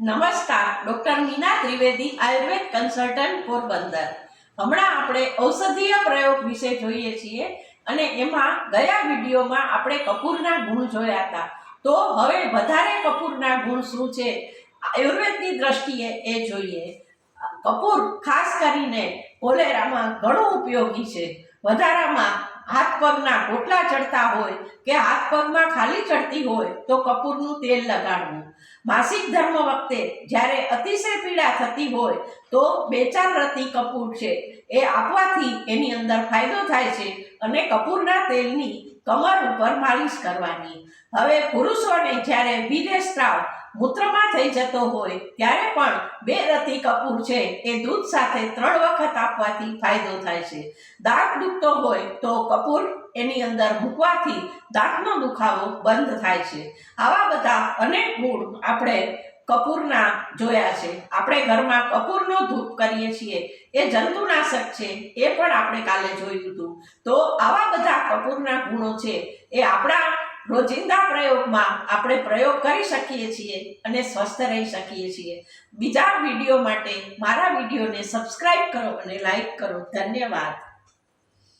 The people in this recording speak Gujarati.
નમસ્કાર, ડૉક્ટર મીના ત્રિવેદી, આયુર્વેદ કન્સલ્ટન્ટ, પોરબંદર. હમણાં આપણે ઔષધીય પ્રયોગ વિશે જોઈએ છીએ અને એમાં ગયા વિડીયોમાં આપણે કપૂરના ગુણ જોયા હતા. તો હવે વધારે કપૂરના ગુણ શું છે? આયુર્વેદની દ્રષ્ટિએ એ જોઈએ. કપૂર ખાસ કરીને કોલેરામાં ઘણું ઉપયોગી છે. વધારામાં પગના ગોટલા ચડતા હોય કે હાથ પગમાં ખાલી ચડતી હોય તો કપૂરનું તેલ લગાડવું. માસિક ધર્મ વખતે જ્યારે અતિશય પીડા થતી હોય તો બે ચાર રતી કપૂર છે. એ આપવાથી એની અંદર ફાયદો થાય છે અને કપૂરના તેલની કમર ઉપર માલિશ કરવાની. હવે પુરુષોને જ્યારે વીર્ય સ્ત્રાવ મૂત્રમાં થઈ જતો હોય, ત્યારે પણ બે રતી કપૂર છે, એ દૂધ સાથે ત્રણ વખત આપવાથી ફાયદો થાય છે. દાંત દુખતો હોય તો કપૂર એની અંદર મૂકવાથી દાંતનો દુખાવો બંધ થાય છે. આવા બધા અનેક ગુણ આપણે કપૂરના જોયા છે. આપણે ઘરમાં કપૂરનો ધૂપ કરીએ છીએ, એ જંતુનાશક છે, એ પણ આપણે કાલે જોયું હતું. તો આવા બધા કપૂરના ગુણો છે, એ આપણા રોજિંદા પ્રયોગમાં આપણે પ્રયોગ કરી શકીએ છીએ અને સ્વસ્થ રહી શકીએ છીએ. બીજા વીડિયો માટે મારા વિડીયોને સબસ્ક્રાઈબ કરો અને લાઈક કરો. ધન્યવાદ.